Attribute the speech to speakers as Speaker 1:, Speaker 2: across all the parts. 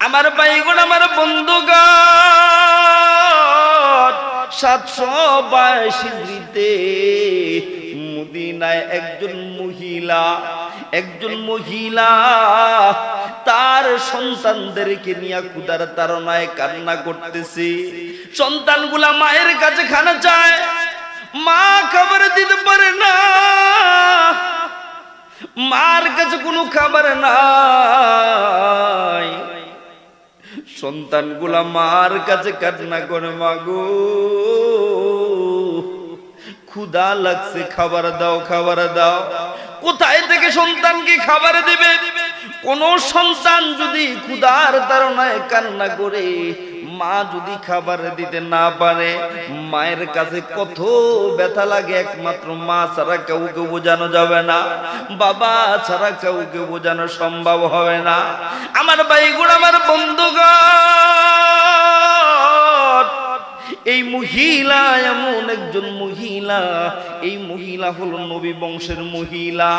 Speaker 1: আমার বাইগুন আমার বন্ধুগণ, সাতশো বাইশ হিজড়িতে মদিনায় একজন মহিলা একজন মহিলা তার সন্তানদেরকে নিয়ে কুদার তারনায় কান্না করতেছে। সন্তানগুলা মায়ের কাছে খানা চায়। মা খাবার দিতে পারে না। মার কাছে কোনো খাবার নাই। সন্তানগুলা মার কাছে কান্না করে, মাগো ক্ষুদা লাগছে, খাবার দাও খাবার দাও। কোথায় থেকে সন্তানকে খাবার দেবে? কোন সন্তান যদি ক্ষুদার তার কান্না করে মা যদি খাবার দিতে না পারে, মায়ের কাছে কত ব্যথা লাগে, একমাত্র মা ছাড়া কাউকে বোঝানো যাবে না। বাবা ছাড়া কাউকে বোঝানো সম্ভব হবে না। আমার ভাইগুলো আমার বন্ধুগণ, এই মহিলা এমন একজন মহিলা এই মহিলা হলো নবী বংশের মহিলা।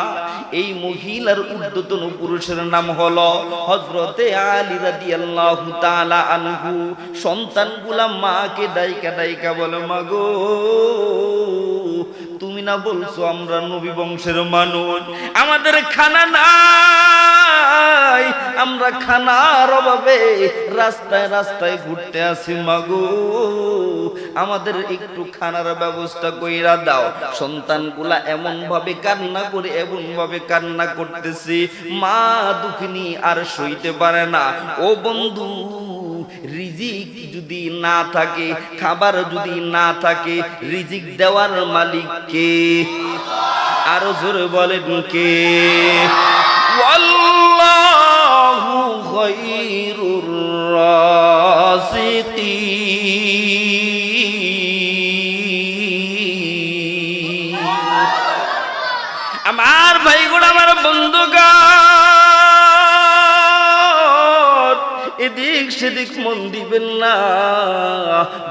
Speaker 1: এই মহিলার ঊর্ধ্বতন পুরুষের নাম হলো হজরতে আলী রাদি আল্লাহ তালা আনহু। সন্তানগুলা মাকে ডাইকা ডাইকা বলে, মাগো। না বলছো, আমরা নবী বংশের মানুষ। আমাদের খানা নাই, আমরা খানার অভাবে রাস্তায় রাস্তায় ঘুরতে আসি, মাগো। আমাদের একটু খানার ব্যবস্থা কইরা দাও। সন্তানগুলা এমন ভাবে কান্না করে এমন ভাবে কান্না করতেছি, মা দুঃখিনী আর সইতে পারে না। ও বন্ধু রিজিক যদি না থাকে, খাবার যদি না থাকে, রিজিক দেওয়ার মালিক কে? আরও জোরে বলেন কে? ওয়াল্লাহু খায়রুর আমার ভাইগুলো আমার বন্ধুগণ সেদিক মন দিবেন না।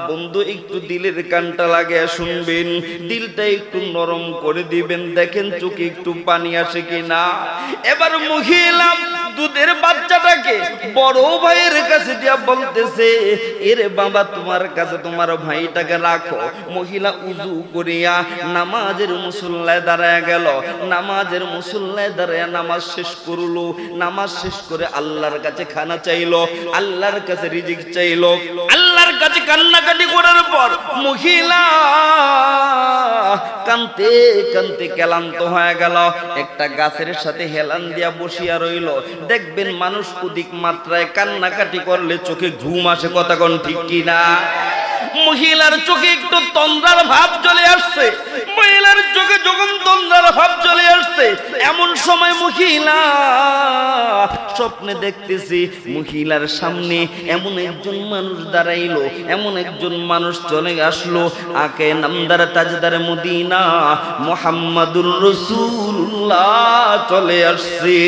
Speaker 1: বন্ধু, একটু দিলের কানটা লাগে, শুনবেন। দিলটা একটু নরম করে দিবেন। দেখেন চোখে একটু পানি আসে কিনা। এবার মহিলা দুধের বাচ্চাটাকে বড় ভাইয়ের কাছে দিয়া বলতেছে, এরে বাবা, তোমার কাছে তোমার ভাইটাকে রাখো। মহিলা উজু করিয়া নামাজের মুসল্লায় দাঁড়ায় গেল। নামাজের মুসল্লায় দাঁড়ায় নামাজ শেষ করল। নামাজ শেষ করে আল্লাহর কাছে খানা চাইলো। আল্লাহর কাছে রিজিক চাইলো। আল্লাহর কাছে কান্নাকাটি করার পর মহিলা কানতে কানতে ক্লান্ত হয়ে গেল। একটা গাছের সাথে হেলান দিয়া বসিয়া রইল। দেখবেন মানুষ অধিক মাত্রায় কান্নাকাটি করলে চোখে ঘুম আসে কথা কন ঠিক কিনা? মহিলার চোখে একটু তন্দ্রার ভাব চলে আসছে। মহিলার চোখে যখন তন্দ্রার ভাব চলে আসছে, এমন সময় মহিলা, স্বপ্নে দেখতেছি মহিলার সামনে এমন একজন মানুষ দাঁড়াইলো, এমন একজন মানুষ চলে আসলো, আকে নামদার তাজদার মদিনা, মোহাম্মদুর রসুল্লাহ চলে আসছে।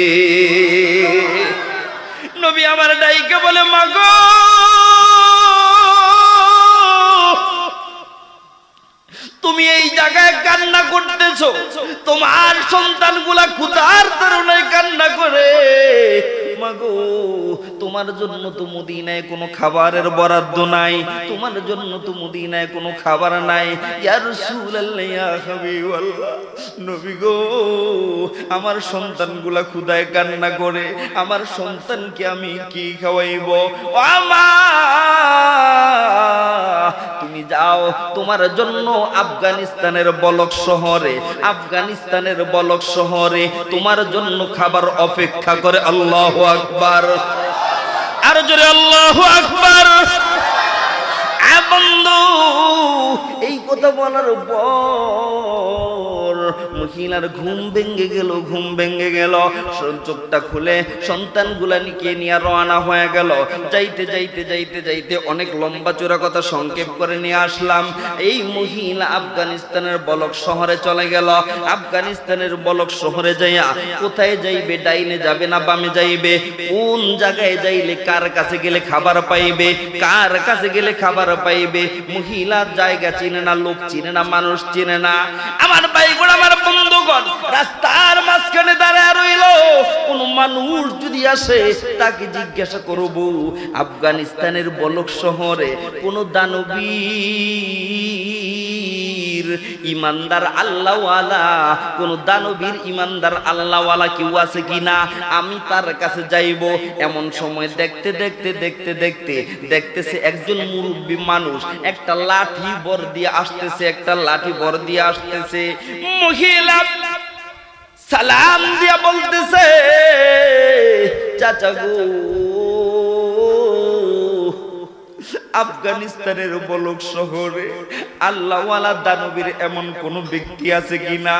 Speaker 1: নবী আমার ডাইকে বলে, মাগো! তুমি এই জায়গায় কান্না করতেছো। তোমার সন্তানগুলা ক্ষুধার তরুণে কান্না করে। মাগো, তোমার জন্য তো মদিনায় কোনো খাবারের বরাদ্দ নাই, তোমার জন্য তো মদিনায় কোনো খাবার নাই। গো, আমার সন্তানগুলা ক্ষুধায় কান্না করে, আমার সন্তানকে আমি কি খাওয়াইব? তুমি যাও, তোমার জন্য আফগানিস্তানের বলক শহরে, আফগানিস্তানের বলক শহরে, তোমার জন্য খাবার অপেক্ষা করে আল্লাহ আকবার। আর জোরে আল্লাহ আকবার। এই কথা বলার পর মহিলার ঘুম ভেঙে গেল, ঘুম ভেঙে গেল। চোখটা খুলে। সন্তানগুলা নিকে নিয়ে রওনা হয়ে গেল। যাইতে যাইতে যাইতে যাইতে অনেক লম্বা চূড়া কথা সংক্ষেপ করে নিয়ে আসলাম। এই মহিলা আফগানিস্তানের বলক শহরে চলে গেল। আফগানিস্তানের বলক শহরে যাইয়া কোথায় যাইবে, ডাইনে যাবে না বামে যাইবে? কোন জায়গায় যাইলে কার কাছে গেলে খাবার পাইবে? কার কাছে গেলে খাবার পাইবে? মহিলার জায়গা চিনে না, লোক চিনে না, মানুষ চিনে না। আমার ভাই আমার বন্ধুগণ, রাস্তার মাঝখানে দাঁড়ায় রইল। কোন মানুষ যদি আসে, তাকে জিজ্ঞাসা করব, আফগানিস্তানের বলক শহরে কোন দানবীর ইমানদার আল্লাহওয়ালা, কোন দানবীর ইমানদার আল্লাহওয়ালা কেউ আছে আমি তার কাছে যাইব। এমন সময় দেখতে দেখতে দেখতে দেখতে, দেখতেছে একজন মুরব্বী মানুষ। একটা লাঠি বর দিয়ে আসতেছে, একটা লাঠি বর দিয়ে আসতেছে। মহিলা সালাম দিয়া বলতেছে, চাচা গো আফগানিস্তানের বলক শহরে আল্লাহওয়ালা দানবীর এমন কোন ব্যক্তি আছে কিনা?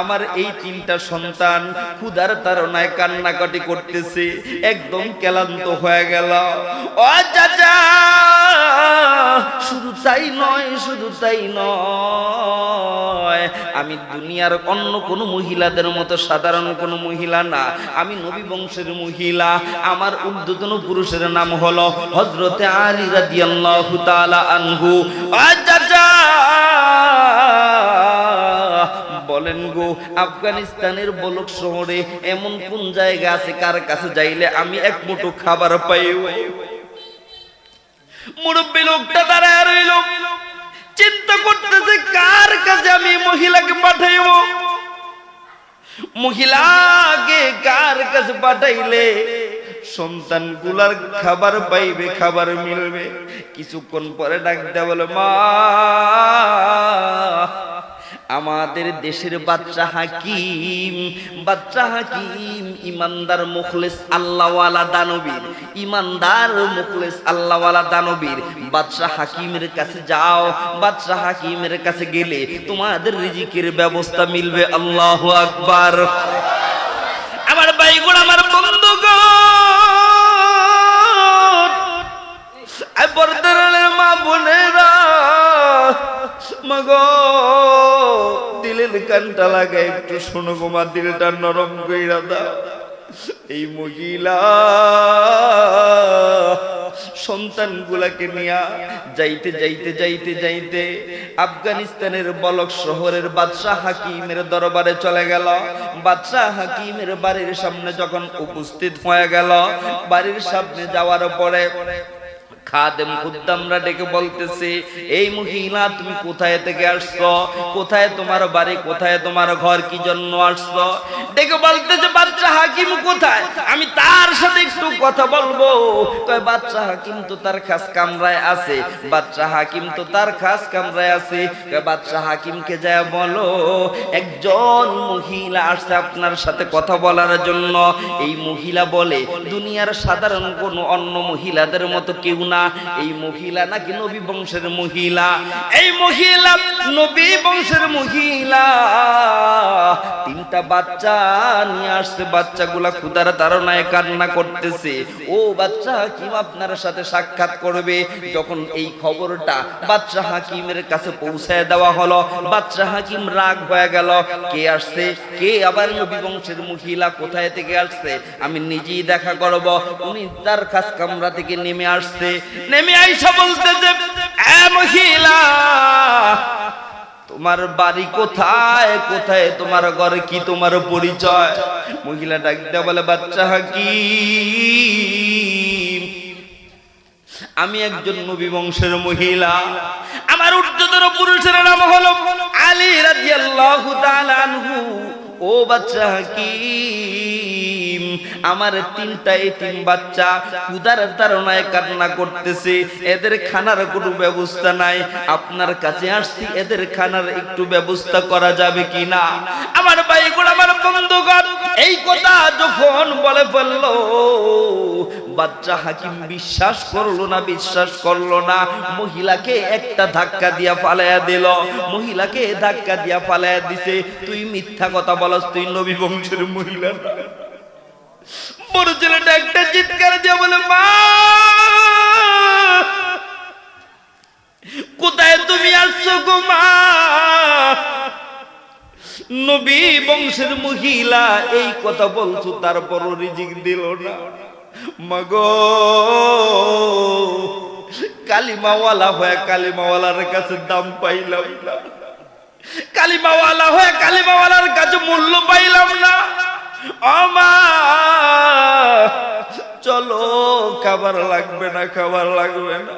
Speaker 1: আমার এই তিনটা সন্তান ক্ষুধার তারনায় কান্নাকাটি করতেছে, একদম ক্লান্ত হয়ে গেল। ও চাচা! শুধু তাই নয়, শুধু তাই নয়। আমি দুনিয়ার অন্য কোন মহিলাদের মতো, সাধারণ কোন মহিলা না। আমি নবী বংশের মহিলা। আমার ঊর্ধ্বতন পুরুষের নাম হলো হজরতে আলী রাদিয়াল্লাহু তাআলা আনহু। বলেন গো, আফগানিস্তানের বলক শহরে এমন কোন জায়গা আছে? কার কাছে যাইলে আমি এক মুঠো খাবার পাইব? মুরব্বী লোকটা দাঁড়ায় রইল। চিন্তা করতেছে, কার কাছে আমি মহিলাকে পাঠাইব? মহিলাকে কার কাছে পাঠাইলে? সন্তানগুলার খাবার পাইবে, খাবার মিলবে। কিছুক্ষণ পরে ডাক দেওয়া বলে, মা আমাদের দেশের বাচ্চা হাকিম। বাচ্চা হাকিম, ইমানদার মুখলেস, আল্লাহওয়ালা দানবীর। ইমানদার মুখলেস, আল্লাহওয়ালা দানবীর। বাদশাহ হাকিমের কাছে যাও, বাদশাহ হাকিমের কাছে গেলে তোমাদের রিজিকের ব্যবস্থা মিলবে, আল্লাহ আকবার। আমার ভাইগুলো আমার বন্ধুগণ মা বোনেরা মগো, দিলের কানটা লাগায় একটু শোনো গো মা, দিলটা নরম কইরা দাও। এই মহিলা সন্তানগুলাকে নিয়া যাইতে যাইতে যাইতে যাইতে আফগানিস্তানের বলক শহরের বাদশাহ হাকিমের দরবারে চলে গেল। বাদশাহ হাকিমের বাড়ির সামনে যখন উপস্থিত হয়ে গেল, বাড়ির সামনে যাওয়ার পরে খাদেম খুদ্দামরা ডেকে বলতেছে, এই মহিলা, তুমি কোথায় থেকে আসছো? কোথায় তোমার বাড়ি? কোথায় তোমার ঘর? কি জন্য আসছো? ডেকে বলতেছে বাচ্চা হাকিম কোথায়? আমি তার সাথে একটু কথা বলব। কয় বাচ্চা হাকিম তো তার খাস কামরায় আছে। বাচ্চা হাকিম তো তার খাস কামরায় আছে। কয় বাচ্চা হাকিমকে যায় বলো, একজন মহিলা আসছে আপনার সাথে কথা বলার জন্য। এই মহিলা বলে, দুনিয়ার সাধারণ কোন অন্য মহিলাদের মতো কেউ না এই মহিলা নাকি নবী বংশের মহিলা। এই মহিলা নবী বংশের মহিলা। তিনটা বাচ্চা নিয়ে আসছে, বাচ্চাগুলা ক্ষুদার তারনায় কান্না করতেছে। ও বাচ্চা হাকিম আপনার সাথে সাক্ষাৎ করবে। যখন এই খবরটা বাচ্চা হাকিমের কাছে পৌঁছায় দেওয়া হলো, বাচ্চা হাকিম রাগ হয়ে গেল। কে আসছে? কে আবার নবী বংশের মহিলা কোথায় থেকে আসছে? আমি নিজেই দেখা করব। উনি তার খাস কামরা থেকে নেমে আসছে। নেমে আইসা বলতেছে মহিলা, তোমার বাড়ি কোথায়? কোথায় তোমার ঘরে কি তোমার পরিচয়? মহিলা ডাকতে বলে, বাচ্চা হাকিম, আমি একজন নবী বংশের মহিলা। আমার উচ্চতর পুরুষের নাম হলো আলী রাদিয়াল্লাহু তাআলা আনহু। ও বাচ্চা হাকিম আমার তিনটা এতিম বাচ্চা ক্ষুধার তাড়নায় কান্না করতেছে। এদের খানার কোনো ব্যবস্থা নাই। আপনার কাছে আসছি, এদের খানার একটু ব্যবস্থা করা যাবে কিনা? আমার ভাইগুলো, আমার বন্ধুগণ, এই কথা যখন বলে ফেলল, বাচ্চা হাকিম বিশ্বাস করল না, বিশ্বাস করল না। মহিলাকে একটা ধাক্কা দিয়া ফালাইয়া দিল। মহিলাকে ধাক্কা দিয়া ফালাইয়া দিছে। তুই মিথ্যা কথা বলস, তুই নবী বংশের মহিলা না। বড় ছেলেটা একটা চিৎকার দিয়ে বলে, মা, কোথায় তুমি আসছো গো মা? নবী বংশের মহিলা এই কথা বলছো, তারপরও রিজিক দিল না। মাগো, কালিমাওয়ালা হয়ে কালিমাওয়ালার কাছে দাম পাইলাম না। কালিমাওয়ালা হয়ে কালিমাওয়ালার কাছে মূল্য পাইলাম না। চলো, খাবার লাগবে না, খাবার লাগবে না।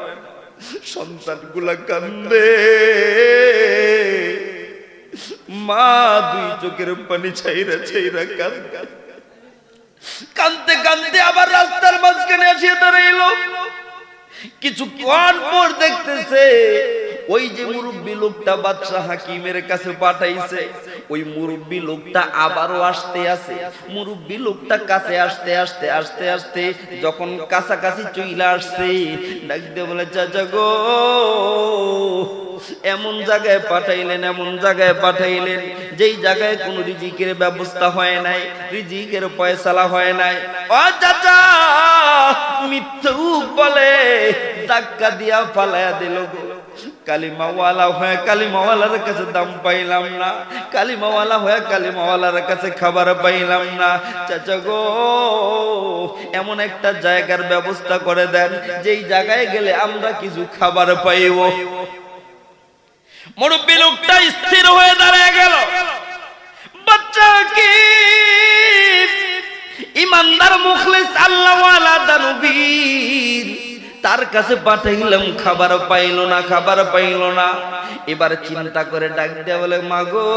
Speaker 1: সন্তানগুলা কান্দে। মা দুই চোখের পানি ছাইরা ছাইরা কান্দে। কানতে কানতে আবার রাস্তার মাঝখানে আসিয়ে দাঁড়াইলো। কিছু কোন পর দেখতেছে, ওই যে মুরব্বী লোকটা বাদশাহ হাকিমের কাছে পাঠাইছে। ওই মুরব্বী লোকটা আবারও আসতে আছে মুরব্বী লোকটা কাছে আসতে আসতে আসতে আসতে যখন কাছাকাছি চইলা আসছে ডাক দিয়ে বলে, চাচা এমন জায়গায় পাঠাইলেন, এমন জায়গায় পাঠাইলেন। যেই জায়গায় কোনো রিজিকের ব্যবস্থা হয় নাই, রিজিকের পয়সালা হয় নাই। ও চাচা, মিথ্যু বলে ধাক্কা দিয়া ফালায়া দিল গো। কালিমাওয়ালা হয়ে কালিমাওয়ালার কাছে দাম পাইলাম না। কালিমাওয়ালা হয়ে কালিমাওয়ালার কাছে খাবার পাইলাম না। চাচা গো, এমন একটা জায়গার ব্যবস্থা করে দেন, যেই জায়গায় গেলে আমরা কিছু খাবার পাইব। মুরব্বী লোকটা স্থির হয়ে দাঁড়ায় গেল। বাচ্চা কি? ইমানদার মুখলিস আল্লাহওয়ালা দানবীর। তার কাছে পাঠাইলাম, খাবার পাইল না, খাবার পাইল না। এবার চিন্তা করে ডাক দেয়া বলে, মাগো,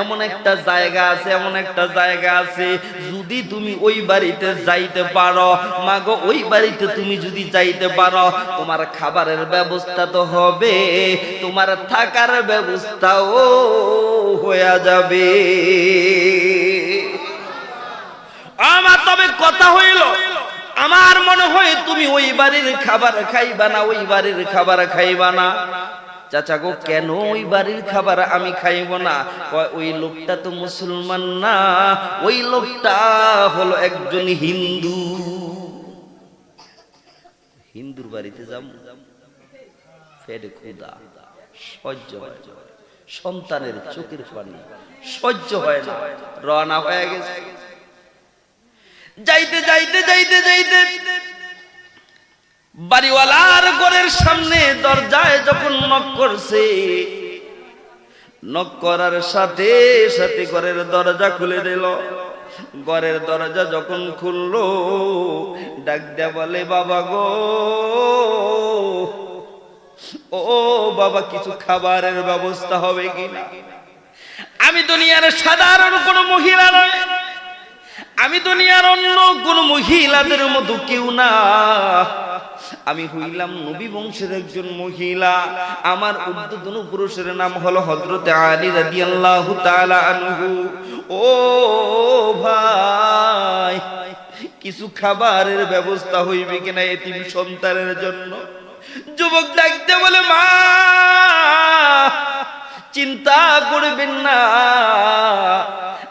Speaker 1: এমন একটা জায়গা আছে, এমন একটা জায়গা আছে। যদি তুমি ওই বাড়িতে যাইতে পারো, মাগো, ওই বাড়িতে তুমি যদি যাইতে পারো, তোমার খাবারের ব্যবস্থা তো হবে, তোমার থাকার ব্যবস্থাও হয়ে যাবে। আমার তবে কথা হইল আমার মনে হয় তুমি ওই বাড়ির খাবার খাইবা না, ওই বাড়ির খাবার খাইবা না। চাচা গো, কেন ওই বাড়ির খাবার আমি খাইব না? ওই লোকটা তো মুসলমান না, ওই লোকটা হলো একজন হিন্দু। হিন্দুর বাড়িতে যাব ফেরে খুদা সহ্য হয় সন্তানের চোখের পানি, সহ্য হয় না। রওনা হয়ে গেছে। যাইতে যাইতে যাইতে যাইতে। বাড়িওয়ালার ঘরের সামনে দরজায় যখন নক করছে, নক করার সাথে সাথে ঘরের দরজা খুলে দিল। ঘরের দরজা যখন খুললো, ডাক দেয়া বলে, বাবা গো, ও, বাবা, কিছু খাবারের ব্যবস্থা হবে কিনা? আমি দুনিয়ার সাধারণ কোনো মহিলা নয় আমি দুনিয়ার অন্য কোন মহিলাদের মতো কেউ না। আমি হইলাম নবী বংশের একজন মহিলা। আমার উদ্বোধন পুরুষের নাম হলো হজরত আলী রাদিয়াল্লাহু তাআলা আনহু। ও ভাই, কিছু খাবারের ব্যবস্থা হইবে কিনা এতিম সন্তানের জন্য? যুবক ডাকতে বলে, মা, চিন্তা করবেন না।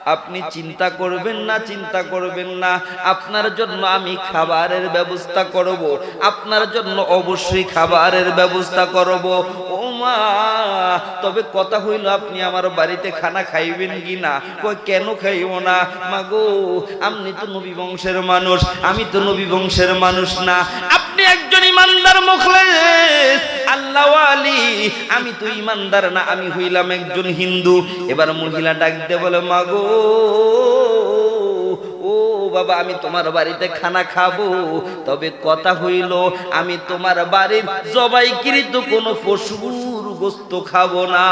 Speaker 1: আপনি চিন্তা করবেন না, চিন্তা করবেন না। আপনার জন্য আমি খাবারের ব্যবস্থা করব। আপনার জন্য অবশ্যই খাবারের ব্যবস্থা করব। ও মা, তবে কথা হইল, আপনি আমার বাড়িতে খানা খাইবেন কি না কই, কেন খাইব না? মাগো আপনি তো নবী বংশের মানুষ, আমি তো নবী বংশের মানুষ না। আপনি একজন ইমানদার মুখলেস, আল্লাহ আলী আমি তো ইমানদার না, আমি হইলাম একজন হিন্দু। এবার মহিলা ডাক দিয়ে বলে মাগো বাবা, আমি তোমার বাড়িতে খানা খাব। তবে কথা হইল, আমি তোমার বাড়ির জবাইকৃত কোনো পশুর গোস্ত খাব না।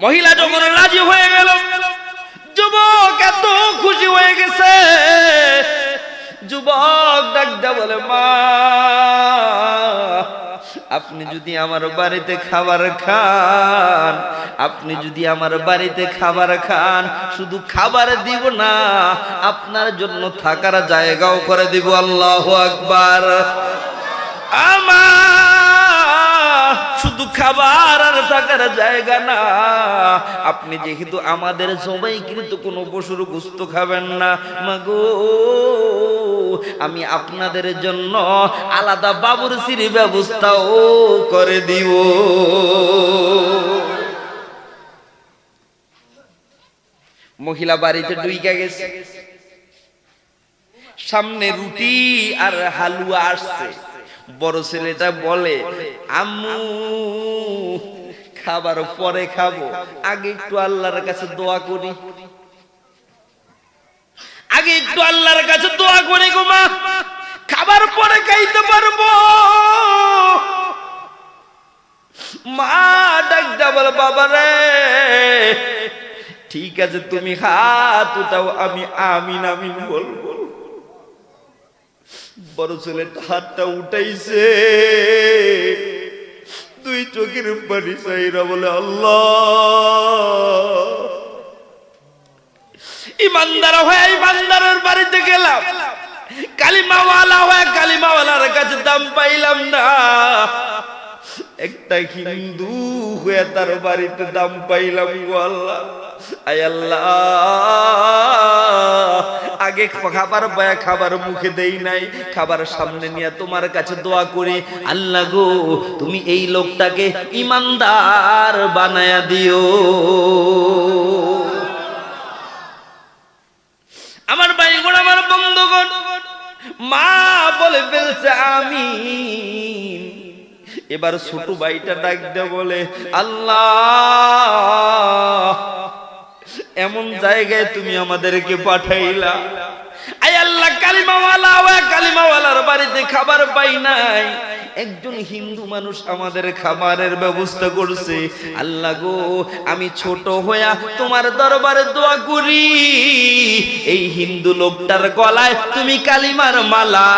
Speaker 1: মহিলা যখন রাজি হয়ে গেল, যুবক এত খুশি হয়ে গেছে। যুবক ডাক বলে, মা আপনি যদি আমার বাড়িতে খাবার খান, আপনি যদি আমার বাড়িতে খাবার খান, শুধু খাবার দিব না, আপনার জন্য থাকার জায়গাও করে দিব, আল্লাহ আকবার। আমার শুধু খাবার আর থাকার জায়গা না। আপনি যেহেতু আমাদের সবাই কিন্তু কোনো পশুর গুস্ত খাবেন না। মাগো, আমি আপনাদের জন্য আলাদা বাবুর সিঁড়ি ব্যবস্থাও করে দিব। মহিলা বাড়িতে ডুইকা গেছে। সামনে রুটি আর হালুয়া আসছে। বড় ছেলেটা বলে, আম্মু, খাবার পরে খাব। আগে একটু আল্লাহর কাছে দোয়া করি। আগে একটু আল্লাহর কাছে দোয়া করি গো মা, খাবার পরে খাইতে পারব। মা ডাকটা বলে, বাবা রে, ঠিক আছে তুমি হাত উঠাও, আমি আমিন আমিন বলব। বড় ছেলে হাতটা উঠাইছে। দুই চোখের পানি চাইরা বলে, আল্লাহ! ইমানদার হয়ে ইমানদারের বাড়িতে গেলাম। কালিমাওয়ালা হয়ে কালিমাওয়ালার কাছে দাম পাইলাম না। একটা হিন্দু হয়ে তার বাড়িতে দাম পাইলাম গো আল্লাহ। আয় আল্লাহ। আগে খাবার পায়া খাবার মুখে দেই নাই, খাবার সামনে নিয়ে তোমার কাছে দোয়া করি। আল্লাহ গো, তুমি এই লোকটাকে ইমানদার বানায়া দিও। আমার ভাইগণ আমার বন্ধুগণ, মা বলে ফেলছে আমি এবার ছোট ভাইটা ডাক দে বলে, আল্লাহ, এমন জায়গায় তুমি আমাদেরকে পাঠাইলা। আই আল্লাহ, কালিমাওয়ালা, ওয়া কালিমাওয়ালার বাড়িতে খাবার পাই নাই। একজন হিন্দু মানুষ আমাদের খাবারের ব্যবস্থা করছে। আল্লাহ গো, আমি ছোট হইয়া তোমার দরবারে দোয়া করি। এই হিন্দু লোকটার গলায় তুমি কালিমার মালা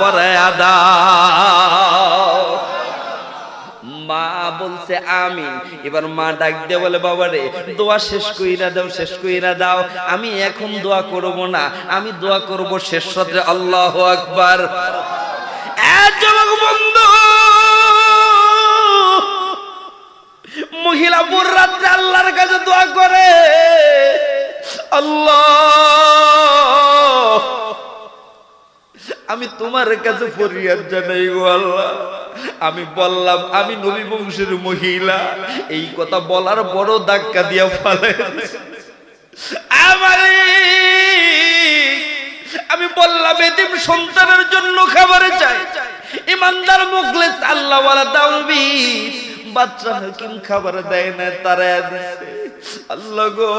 Speaker 1: পরায়া দাও। মা বলছে আমিন। এবার মা ডাক দিয়ে বলে বাবা রে দোয়া শেষ কইরা দাও, শেষ কইরা দাও। আমি এখন দোয়া করব না। আমি দোয়া করব শেষ রাত্রে। আল্লাহ আকবার। যুবক বন্ধু মহিলা ভোর রাত্রে আল্লাহর কাছে দোয়া করে। আল্লাহ আমি তোমার কাছে ফরিয়াদ জানাই গো আল্লাহ। আমি বললাম, আমি নবী বংশের মহিলা। এই কথা বলার বড় ধাক্কা দিয়া ফেলে আমারে, আমি বললাম, এতিম সন্তানের জন্য খাবারে চাই। ইমানদার মুখলে আল্লাহ ওয়ালা দাউবি বাচ্চা হাকিম খাবার দেয় না তারা আল্লাহ গো।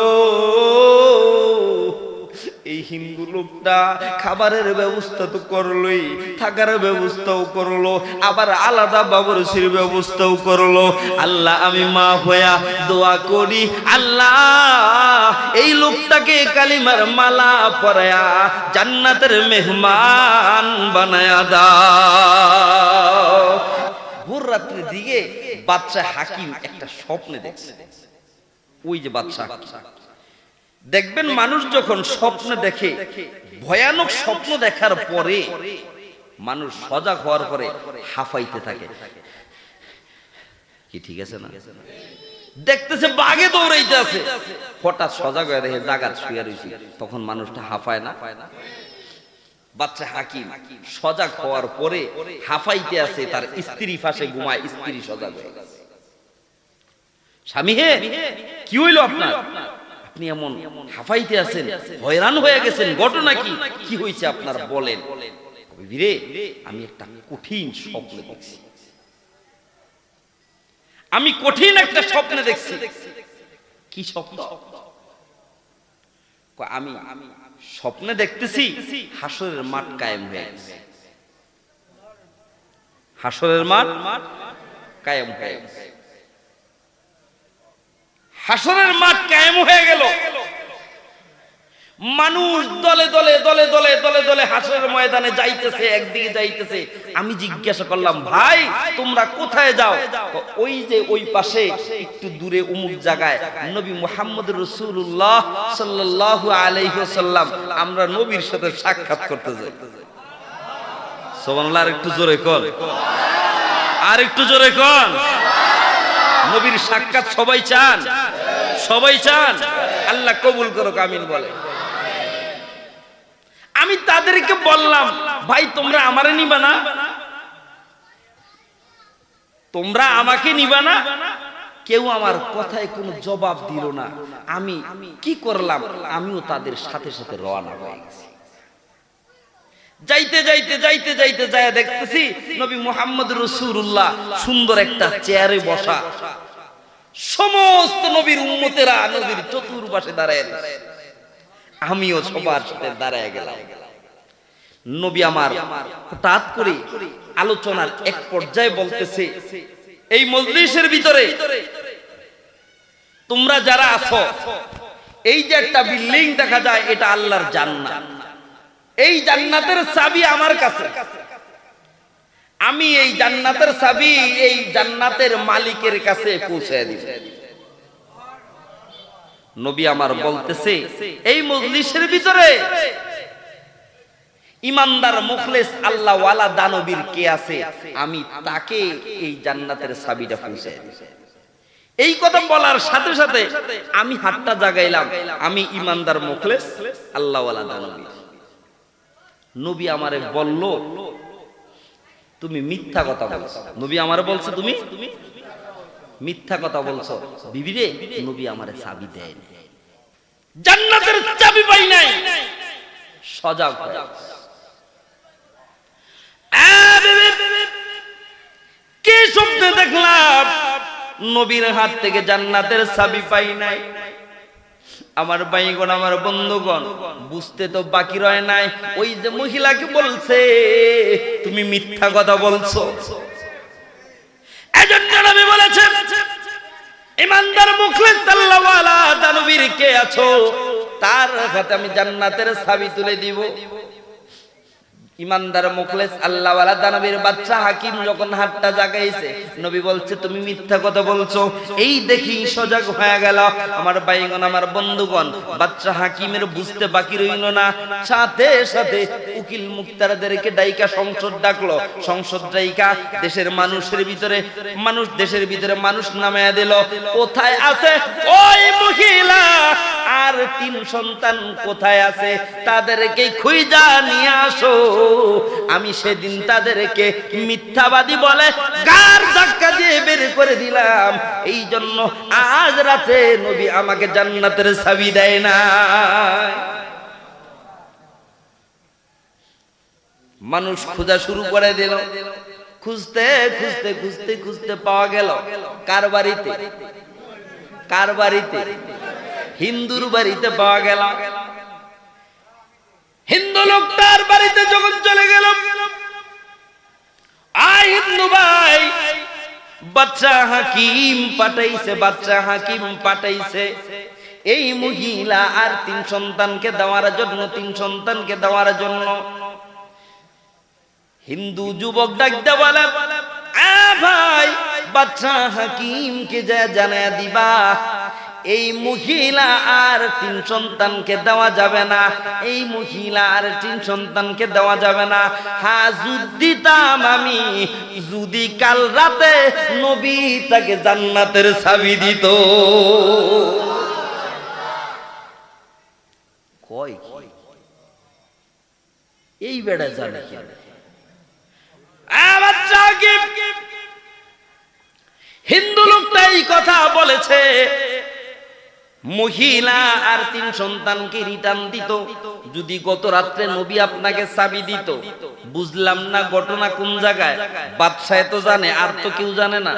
Speaker 1: এই হিন্দু লোকটা খাবারের ব্যবস্থা তো করলোই, থাকার ব্যবস্থাও করল, আবার আলাদা বাবরসির ব্যবস্থাও করল। আল্লাহ, আমি মা হইয়া দোয়া করি, আল্লাহ, এই লোকটাকে কালিমার মালা পরায়া জান্নাতের মেহমান বানায়া দাও। ভোর রাত্রির দিকে বাচ্চা হাকিম একটা স্বপ্নে দেখছে। ওই যে বাচ্চা দেখবেন মানুষ যখন স্বপ্ন দেখে, ভয়ানক স্বপ্ন দেখার পরে মানুষ সজাগ হওয়ার পরে হাফাইতে থাকে। কি ঠিক আছে না? দেখতেছে বাঘে দৌড়াইতে আছে। হঠাৎ সজাগ হয়ে দেখে জাগাত শুয়ে রয়েছে তখন মানুষটা হাফায় না? বাচ্চা হাকিম, সজাগ হওয়ার পরে হাফাইতে আছে, তার স্ত্রী ফাঁসে ঘুমায়, স্ত্রী সজাগ হয়ে গেছে। স্বামী হে, কি হইল আপনার? আপনি এমন হাফাইতে আছেন, হয়রান হয়ে গেছেন, ঘটনা কি? কি হয়েছে আপনার বলেন? ভিরে আমি একটা কঠিন স্বপ্ন দেখছি। আমি কঠিন একটা স্বপ্ন দেখছি। কি স্বপ্ন? আমি স্বপ্নে দেখতেছি, হাসরের মাঠ কায়েম হয়ে গেছে। হাসরের মাঠ কায়েম হয়ে গেছে। হাসরের মাঠ কায়েম হয়ে গেল। মানুষ দলে দলে দলে দলে দলে দলে হাসরের ময়দানে যাইতেছে, একদিকে যাইতেছে। আমি জিজ্ঞাসা করলাম, ভাই, তোমরা কোথায় যাও? ওই যে ওই পাশে একটু দূরে উমুক জায়গায় নবী মুহাম্মদ রসুল্লাহ সাল্লাহ আলাইসাল্লাম আমরা নবীর সাথে সাক্ষাৎ করতে যাই। সোমান্লাহ একটু জোরে কর আর একটু জোরে কর নবীর সাক্ষাৎ সবাই চান। সবাই চান? আল্লাহ কবুল করো কামিন বলে। আমি তাদেরকে বললাম, ভাই, তোমরা আমারে নিবা না? তোমরা আমাকে নিবা না? কেউ আমার কথায় কোনো জবাব দিল না। আমি কি করলাম? আমিও তাদের সাথে সাথে রওনা হয়ে যাইতে যাইতে যাইতে যাইতে যায় দেখতেছি নবী মোহাম্মদ রসুল্লাহ সুন্দর একটা চেয়ারে বসা। সমস্ত নবীর উম্মতেরা নবীর চতুর্পাশে দাঁড়ায় আমিও সবার সাথে দাঁড়ায় গেলাম। নবী আমার হঠাৎ করে আলোচনার এক পর্যায়ে বলতেছে, এই মজলিসের ভিতরে তোমরা যারা আছো, এই যে একটা বিল্ডিং দেখা যায়, এটা আল্লাহর জান্নাত। এই জান্নাতের চাবি আমার কাছে। আমি এই জান্নাতের চাবি এই জান্নাতের মালিকের কাছে পৌঁছে দিব। নবী আমার বলতেছে, এই মজলিসের ভিতরে ইমানদার, মুখলেস আল্লাহ ওয়ালা দানবীর কে আছে? আমি তাকে এই জান্নাতের চাবিটা পৌঁছে দিব। এই কথা বলার সাথে সাথে আমি হাতটা জাগাইলাম। আমি ইমানদার, মুখলেস আল্লাহ ওয়ালা দানবীর। নবী আমারে বলল তুমি মিথ্যা কথা বলছো। নবী আমারে বলছো তুমি? মিথ্যা কথা বলছো। বিবি রে, নবী আমারে চাবি দেয় জান্নাতের চাবি পাই নাই। সজাগ কি স্বপ্নে দেখলাম? নবীর হাত থেকে জান্নাতের চাবি পাই নাই। আমার ভাইগণ, আমার বন্ধুগণ, বুঝতে তো বাকি রয় নাই। ওই যে মহিলাকে বলছে তুমি মিথ্যা কথা বলছো। এজন্য নবী বলেছেন, ইমানদার মুখলেস আল্লাহওয়ালা দানবীর কে আছো? তার হাতে আমি জান্নাতের চাবি তুলে দিব। ইমানদার মুখলেস আল্লাহওয়ালা দানবীর বাচ্চা হাকিম যখন হাতটা জাগাইছে, নবী বলছে, তুমি মিথ্যা কথা বলছো। এই দেখি সজাগ হয়ে গেল। আমার ভাইগণ, আমার বন্ধুগণ, বাচ্চা হাকিমের বুঝতে বাকি রইল না। সাথে সাথে উকিল মুক্তারদেরকে ডাইকা সংসদ ডাকলো। সংসদ ডাইকা দেশের মানুষের ভিতরে, মানুষ দেশের ভিতরে মানুষ নামায়া দিল। কোথায় আছে? ওই মহিলা! আর তিন সন্তান কোথায় আছে? তাদেরকে খুঁজা নিয়ে আসো। আমি সেদিন তাদেরকে মিথ্যাবাদী বলে গার ধাক্কা দিয়ে বের করে দিলাম? এই জন্য আজ রাতে নবী আমাকে জান্নাতের চাবি দেয় না। মানুষ খোঁজা শুরু করে দিল। খুঁজতে খুঁজতে খুঁজতে খুঁজতে পাওয়া গেল। কার বাড়িতে? কার বাড়িতে? হিন্দুর বাড়িতে পাওয়া গেল। হিন্দু লোকটার বাড়িতে যখন চলে গেল আয় হিন্দু ভাই, বাচ্চা হাকিম পাঠাইছে, বাচ্চা হাকিম পাঠাইছে। এই মহিলা আর তিন সন্তানকে দেওয়ার জন্য, তিন সন্তানকে দেওয়ার জন্য হিন্দু যুবক বলে "আ ভাই, বাচ্চা হাকিমকে যা জানায় দিবা এই মহিলা আর তিন সন্তানকে দেওয়া যাবে না। এই মহিলা আর তিন সন্তানকে দেওয়া যাবে না। যদি দিতাম আমি, যদি কাল রাতে নবী তাকে জান্নাতের চাবি দিত। কয়? এই বেড়া জানে কি? হিন্দু লোকটা এই কথা বলেছে। মহিলা আর তিন সন্তানকে রিটার্ন দিত। যদি গত রাত্রে নবী আপনাকে চাবি দিত, বুঝলাম না ঘটনা কোন জায়গায়? বাদশায় তো জানে, আর তো কেউ জানে না।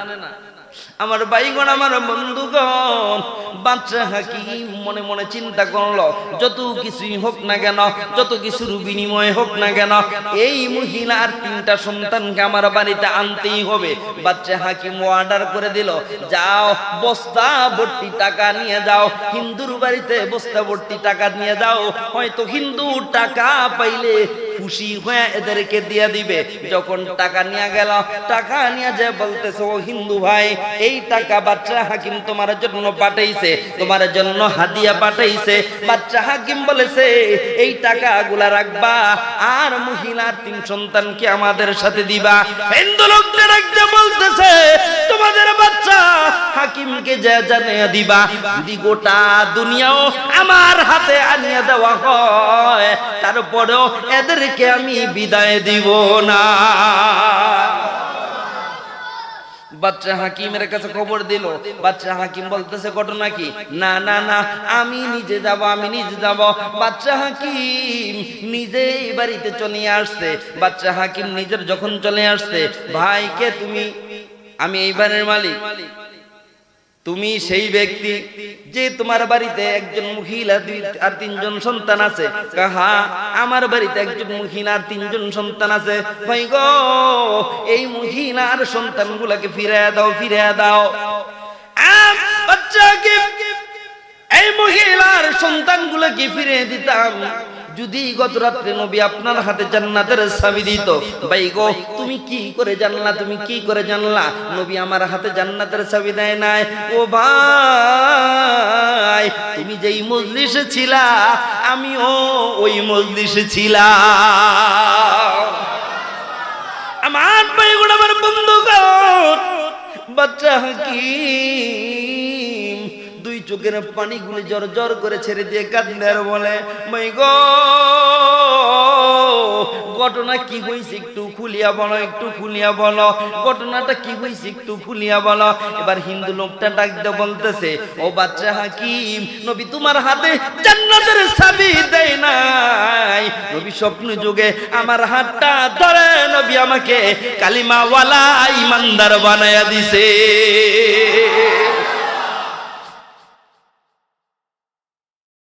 Speaker 1: আমার ভাইগণ, আমার বন্ধুগণ বাচ্চা হাকিম মনে মনে চিন্তা করল? যত কিছুই হোক না কেন, যত কিছুর বিনিময় হোক না কেন, এই মহিলার তিনটা সন্তানকে আমার বাড়িতে আনতেই হবে। বাচ্চা হাকিম অর্ডার করে দিল? যাও, বস্তা ভর্তি টাকা নিয়ে যাও। হিন্দুর বাড়িতে বস্তা ভর্তি টাকা নিয়ে যাও। হয়তো হিন্দু টাকা পাইলে খুশি হয়ে এদেরকে দিয়ে দিবে। যখন টাকা নিয়ে গেল, টাকা নিয়ে যে বলতেছে, ও হিন্দু ভাই, এই টাকা বাচ্চা হাকিম তোমার জন্য পাঠাইছে, তোমার জন্য হাদিয়া পাঠাইছে। বাচ্চা হাকিম বলেছে, এই টাকা গুলা রাখবা আর মহিলার তিন সন্তানকে আমাদের সাথে দিবা। হিন্দু লোকদের রাখতে বলতেছে, তোমাদের বাচ্চা হাকিমকে যা জানিয়ে দিবা, যদি গোটা দুনিয়াও আমার হাতে আনিয়ে দেওয়া হয়, তারপরেও এদেরকে আমি বিদায় দিব না। বাচ্চা হাকিমের কাছে খবর দিল। বাচ্চা হাকিম বলতেছে, ঘটনা কি? না না না, আমি নিজে যাব, আমি নিজে যাব। বাচ্চা হাকিম নিজেই বাড়িতে চলে আসছে। বাচ্চা হাকিম নিজের যখন চলে আসছে ভাইকে তুমি? আমি এইবারের মালিক। তুমি সেই ব্যক্তি যে তোমার বাড়িতে একজন মহিলা আর তিনজন সন্তান আছে। কাহা, আমার বাড়িতে একজন মহিলা আর তিনজন সন্তান আছে। ভাই গো, এই মহিলার সন্তানগুলোকে ফিরে দাও ফিরে দাও। এই মহিলার সন্তানগুলোকে ফিরে দিতাম। যদি গত রাত্রে নবী আপনার হাতে জান্নাতের চাবি দিত, ভাই গো, তুমি কি করে জানলা, তুমি কি করে জানলা? নবী আমার হাতে জান্নাতের চাবি দেয় নাই। ও ভাই, তুমি যেই মজলিসে ছিলা, আমিও ওই মজলিসে ছিলাম। আমার ভাই ভাইগুলো আমার বন্ধুগণ, বাচ্চা দুই চোখের পানিগুলি জর জর করে ছেড়ে দিয়ে আর বলে, মাই গো, ঘটনা কি হয়েছে একটু খুলিয়া বলো, একটু খুলিয়া বলো, ঘটনাটা কি হয়েছে একটু খুলিয়া বলো। এবার হিন্দু লোকটা ডাক দিয়ে বলতেছে, ও বাচ্চা হাকিম, নবী তোমার হাতে জান্নাতের চাবি দেয় নাই। নবী স্বপ্ন যুগে আমার হাতটা ধরে, নবী আমাকে কালিমাওয়ালা ইমানদার বানায়া দিছে।